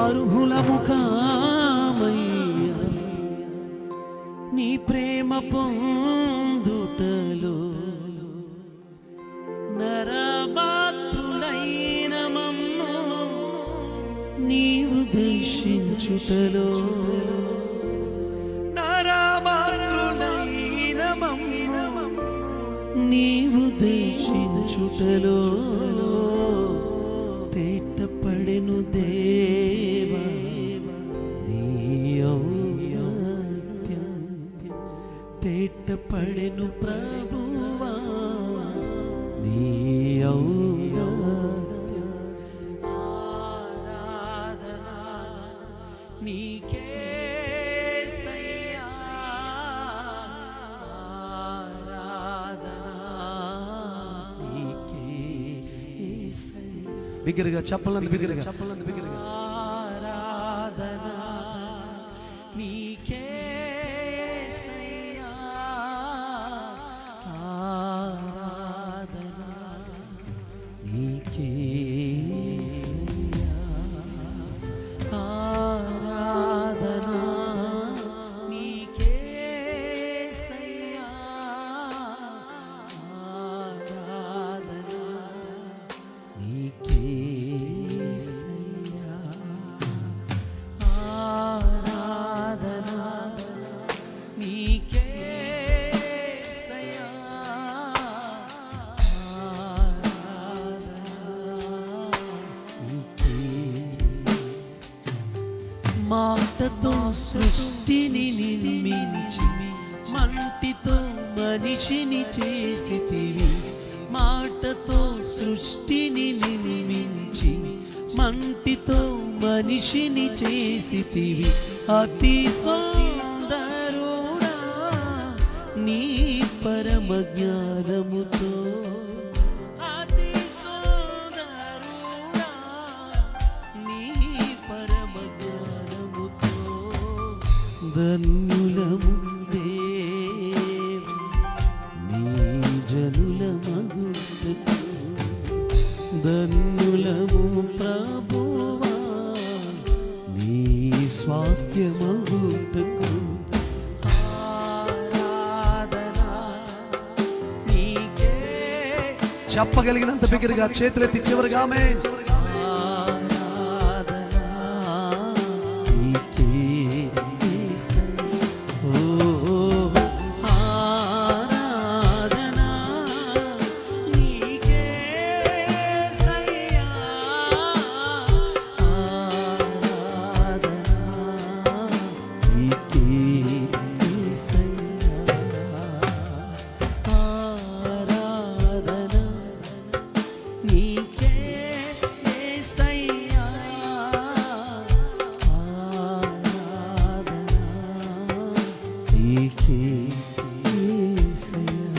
అర్హులము కామయ్యా నీ ప్రేమ పొందుటలో నరమాతృలైన మమ్ము నీవు దర్శించుటలో నరమాతృలైన నీవు దర్శించుటలో తేటపడెను ప్రభువా నీ. ఆరాధన నీకేసయ్యా. బిగ్గరగా చెప్పలంది బిగ్గరగా చెప్పలంది బిగ్గరగా 生き మాటతో సృష్టిని నిర్మించి మంటితో మనిషిని చేసితివి. మాటతో సృష్టిని నిర్మించి మంటితో మనిషిని చేసితివి. అతి సుందరుడా నీ పరమ జ్ఞానముతో ధన్యులము నీ జనుల మగుటకు ధన్యులము ప్రభువా నీ స్వాస్థ్యమగుటకు చెప్పగలిగినంత బిగ్గరగా చేతులెత్తి చివరిగా ఆమె నీకే యేసయ్యా